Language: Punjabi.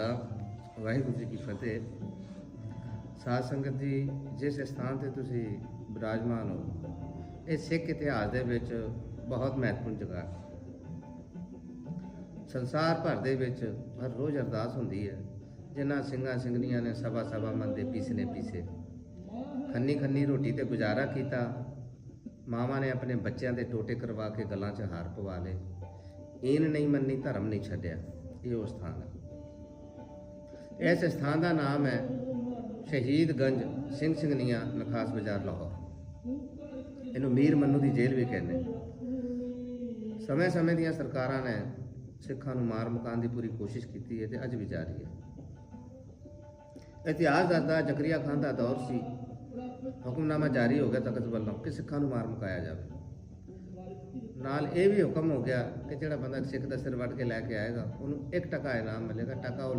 ਖਾਲਸਾ ਵਾਹਿਗੁਰੂ ਜੀ ਕੀ ਫਤਿਹ। ਸਾਧ ਸੰਗਤ ਜੀ, ਜਿਸ ਸਥਾਨ ਤੇ ਤੁਸੀਂ ਬਿਰਾਜਮਾਨ ਹੋ, ਇਹ ਸਿੱਖ ਇਤਿਹਾਸ ਦੇ ਵਿੱਚ ਬਹੁਤ ਮਹੱਤਵਪੂਰਨ ਜਗ੍ਹਾ ਹੈ। ਸੰਸਾਰ ਭਰ ਦੇ ਵਿੱਚ ਹਰ ਰੋਜ਼ ਅਰਦਾਸ ਹੁੰਦੀ ਹੈ, ਜਿਨ੍ਹਾਂ ਸਿੰਘਾਂ ਸਿੰਘਣੀਆਂ ਨੇ ਸਭਾ ਸਭਾ ਮਨ ਦੇ ਪੀਸਨੇ ਪੀਸੇ। ਖੰਨੀ ਖੰਨੀ ਰੋਟੀ ਤੇ ਗੁਜ਼ਾਰਾ ਕੀਤਾ, ਮਾਵਾਂ ਨੇ ਆਪਣੇ ਬੱਚਿਆਂ ਦੇ ਟੋਟੇ ਕਰਵਾ ਕੇ ਗੱਲਾਂ 'ਚ ਹਾਰ ਪਵਾ ਲਏ। ਈਨ ਨਹੀਂ ਮੰਨੀ, ਧਰਮ ਨਹੀਂ ਛੱਡਿਆ, ਇਹ ਉਹ ਸਥਾਨ ਹੈ। ਇਸ ਸਥਾਨ ਦਾ ਨਾਮ ਹੈ ਸ਼ਹੀਦਗੰਜ ਸਿੰਘ ਸਿੰਘਨੀਆਂ ਨਖਾਸ ਬਾਜ਼ਾਰ, ਲਾਹੌਰ। ਇਹਨੂੰ ਮੀਰ ਮੰਨੂ ਦੀ ਜੇਲ੍ਹ ਵੀ ਕਹਿੰਦੇ ਸਮੇਂ-ਸਮੇਂ ਦੀਆਂ ਸਰਕਾਰਾਂ ਨੇ ਸਿੱਖਾਂ ਨੂੰ ਮਾਰ ਮੁਕਾਉਣ ਦੀ ਪੂਰੀ ਕੋਸ਼ਿਸ਼ ਕੀਤੀ ਹੈ ਤੇ ਅੱਜ ਵੀ ਜਾਰੀ ਹੈ। ਇਤਿਹਾਸ ਦੱਸਦਾ, ਜ਼ਕਰੀਆ ਖਾਨ ਦਾ ਦੌਰ ਸੀ। ਹੁਕਮਨਾਮਾ ਜਾਰੀ ਹੋ ਗਿਆ ਤਖਤ ਵੱਲੋਂ ਕਿ ਸਿੱਖਾਂ ਨੂੰ ਮਾਰ ਮੁਕਾਇਆ ਜਾਵੇ। ਨਾਲ ਇਹ ਵੀ ਹੁਕਮ ਹੋ ਗਿਆ ਕਿ ਜਿਹੜਾ ਬੰਦਾ ਸਿੱਖ ਦਾ ਸਿਰ ਵੱਢ ਕੇ ਲੈ ਕੇ ਆਏਗਾ, ਉਹਨੂੰ 1 ਟਕਾ ਇਨਾਮ ਮਿਲੇਗਾ, ਟਕਾ ਉਹ